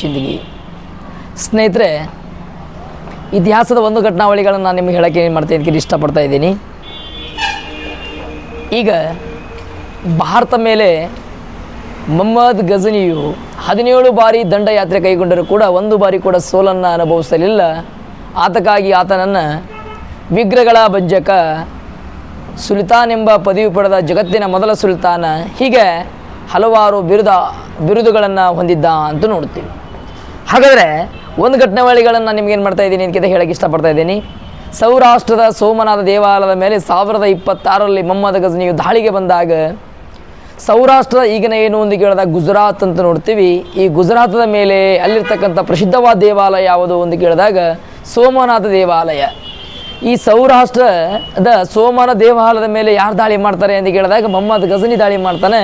ಶಿಂದಗಿ. ಸ್ನೇಹಿತರೆ, ಇತಿಹಾಸದ ಒಂದು ಘಟನಾವಳಿಗಳನ್ನು ನಾನು ನಿಮಗೆ ಹೇಳೋಕ್ಕೆ ಏನು ಮಾಡ್ತೀನಿ ಅಂತ ಇಷ್ಟಪಡ್ತಾ ಇದ್ದೀನಿ ಈಗ ಭಾರತ ಮೇಲೆ ಮೊಹಮ್ಮದ್ ಗಜನಿಯು ಹದಿನೇಳು ಬಾರಿ ದಂಡಯಾತ್ರೆ ಕೈಗೊಂಡರೂ ಕೂಡ ಒಂದು ಬಾರಿ ಕೂಡ ಸೋಲನ್ನು ಅನುಭವಿಸಲಿಲ್ಲ. ಆತಕ್ಕಾಗಿ ಆತನನ್ನು ವಿಗ್ರಹಗಳ ಭಂಜಕ ಸುಲ್ತಾನ್ ಎಂಬ ಪದವಿ ಪಡೆದ ಜಗತ್ತಿನ ಮೊದಲ ಸುಲ್ತಾನ ಹೀಗೆ ಹಲವಾರು ಬಿರುದ, ಬಿರುದುಗಳನ್ನು ಹೊಂದಿದ್ದ ಅಂತ ನೋಡ್ತೀವಿ. ಹಾಗಾದರೆ ಒಂದು ಘಟನಾವಳಿಗಳನ್ನು ನಿಮ್ಗೆ ಏನು ಮಾಡ್ತಾ ಇದ್ದೀನಿ ಅಂತ ಹೇಳಕ್ಕೆ ಇಷ್ಟಪಡ್ತಾ ಇದ್ದೀನಿ. ಸೌರಾಷ್ಟ್ರದ ಸೋಮನಾಥ ದೇವಾಲಯದ ಮೇಲೆ ಸಾವಿರದ ಇಪ್ಪತ್ತಾರರಲ್ಲಿ ಮೊಹಮ್ಮದ್ ಗಜನಿಯು ದಾಳಿಗೆ ಬಂದಾಗ ಸೌರಾಷ್ಟ್ರದ ಈಗಿನ ಏನು ಒಂದು ಕೇಳಿದಾಗ ಗುಜರಾತ್ ಅಂತ ನೋಡ್ತೀವಿ. ಈ ಗುಜರಾತದ ಮೇಲೆ ಅಲ್ಲಿರ್ತಕ್ಕಂಥ ಪ್ರಸಿದ್ಧವಾದ ದೇವಾಲಯ ಯಾವುದು ಒಂದು ಕೇಳಿದಾಗ ಸೋಮನಾಥ ದೇವಾಲಯ. ಈ ಸೌರಾಷ್ಟ್ರದ ಸೋಮನ ದೇವಾಲಯದ ಮೇಲೆ ಯಾರು ದಾಳಿ ಮಾಡ್ತಾರೆ ಅಂತ ಕೇಳಿದಾಗ ಮೊಹಮ್ಮದ್ ಗಜನಿ ದಾಳಿ ಮಾಡ್ತಾನೆ.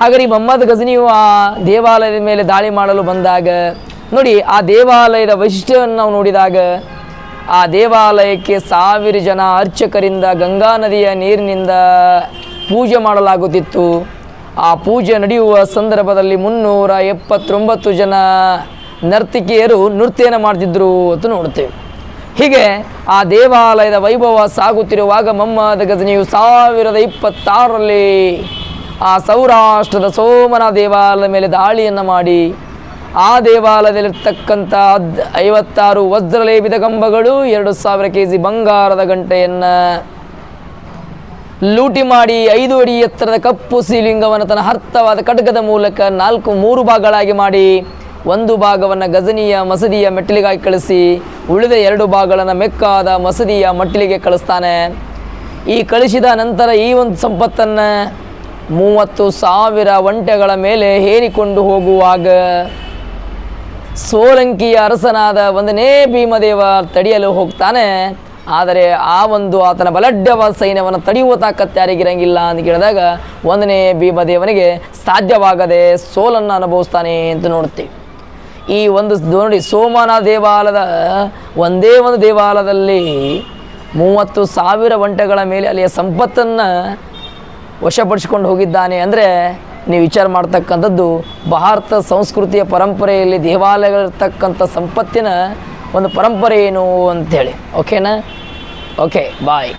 ಹಾಗಾದ್ರೆ ಈ ಮೊಹಮ್ಮದ್ ಗಜನಿಯು ಆ ದೇವಾಲಯದ ಮೇಲೆ ದಾಳಿ ಮಾಡಲು ಬಂದಾಗ ನೋಡಿ, ಆ ದೇವಾಲಯದ ವೈಶಿಷ್ಟ್ಯವನ್ನು ನಾವು ನೋಡಿದಾಗ, ಆ ದೇವಾಲಯಕ್ಕೆ ಸಾವಿರ ಜನ ಅರ್ಚಕರಿಂದ ಗಂಗಾ ನದಿಯ ನೀರಿನಿಂದ ಪೂಜೆ ಮಾಡಲಾಗುತ್ತಿತ್ತು. ಆ ಪೂಜೆ ನಡೆಯುವ ಸಂದರ್ಭದಲ್ಲಿ ಮುನ್ನೂರ ಎಪ್ಪತ್ತೊಂಬತ್ತು ಜನ ನರ್ತಕಿಯರು ನೃತ್ಯನ ಮಾಡ್ತಿದ್ರು ಅಂತ ನೋಡ್ತೇವೆ ಹೀಗೆ ಆ ದೇವಾಲಯದ ವೈಭವ ಸಾಗುತ್ತಿರುವಾಗ ಮಮ್ಮದ ಗಜನಿಯು ಸಾವಿರದ ಇಪ್ಪತ್ತಾರರಲ್ಲಿ ಆ ಸೌರಾಷ್ಟ್ರದ ಸೋಮನ ದೇವಾಲಯದ ಮೇಲೆ ದಾಳಿಯನ್ನು ಮಾಡಿ ಆ ದೇವಾಲಯದಲ್ಲಿರ್ತಕ್ಕಂಥ ಐವತ್ತಾರು ವಜ್ರಲೇಪಿತ ಕಂಬಗಳು ಎರಡು ಸಾವಿರ ಕೆ ಜಿ ಬಂಗಾರದ ಗಂಟೆಯನ್ನು ಲೂಟಿ ಮಾಡಿ ಐದು ಅಡಿ ಎತ್ತರದ ಕಪ್ಪು ಸೀಲಿಂಗವನ್ನು ತನ್ನ ಅರ್ಥವಾದ ಖಡ್ಗದ ಮೂಲಕ ನಾಲ್ಕು ಮೂರು ಭಾಗಗಳಾಗಿ ಮಾಡಿ ಒಂದು ಭಾಗವನ್ನು ಗಜನಿಯ ಮಸದಿಯ ಮೆಟ್ಟಿಲಿಗಾಗಿ ಕಳಿಸಿ, ಉಳಿದ ಎರಡು ಭಾಗಗಳನ್ನು ಮೆಕ್ಕಾದ ಮಸದಿಯ ಮಟ್ಟಿಲಿಗೆ ಕಳಿಸ್ತಾನೆ. ಈ ಕಳಿಸಿದ ನಂತರ ಈ ಒಂದು ಸಂಪತ್ತನ್ನು ಮೂವತ್ತು ಸಾವಿರ ಒಂಟೆಗಳ ಮೇಲೆ ಹೇರಿಕೊಂಡು ಹೋಗುವಾಗ ಸೋಲಂಕಿಯ ಅರಸನಾದ ಒಂದನೇ ಭೀಮದೇವ ತಡೆಯಲು ಹೋಗ್ತಾನೆ. ಆದರೆ ಆ ಒಂದು ಆತನ ಬಲಡ್ಡವ ಸೈನ್ಯವನ್ನು ತಡೆಯುವ ತಾಕತ್ತು ಯಾರಿಗಿರಂಗಿಲ್ಲ ಅಂತ ಕೇಳಿದಾಗ ಒಂದನೇ ಭೀಮದೇವನಿಗೆ ಸಾಧ್ಯವಾಗದೆ ಸೋಲನ್ನು ಅನುಭವಿಸ್ತಾನೆ ಅಂತ ನೋಡ್ತೀವಿ ಈ ಒಂದು ನೋಡಿ ಸೋಮನ ದೇವಾಲಯದ, ಒಂದೇ ಒಂದು ದೇವಾಲಯದಲ್ಲಿ ಮೂವತ್ತು ಸಾವಿರ ಒಂಟೆಗಳ ಮೇಲೆ ಅಲ್ಲಿಯ ಸಂಪತ್ತನ್ನು ವಶಪಡಿಸಿಕೊಂಡು ಹೋಗಿದ್ದಾನೆ. ಅಂದರೆ ನೀವು ವಿಚಾರ ಮಾಡ್ತಕ್ಕಂಥದ್ದು ಭಾರತ ಸಂಸ್ಕೃತಿಯ ಪರಂಪರೆಯಲ್ಲಿ ದೇವಾಲಯಗಳಿರ್ತಕ್ಕಂಥ ಸಂಪತ್ತಿನ ಒಂದು ಪರಂಪರೆ ಏನು ಅಂಥೇಳಿ. ಓಕೆನಾ ಓಕೆ ಬಾಯ್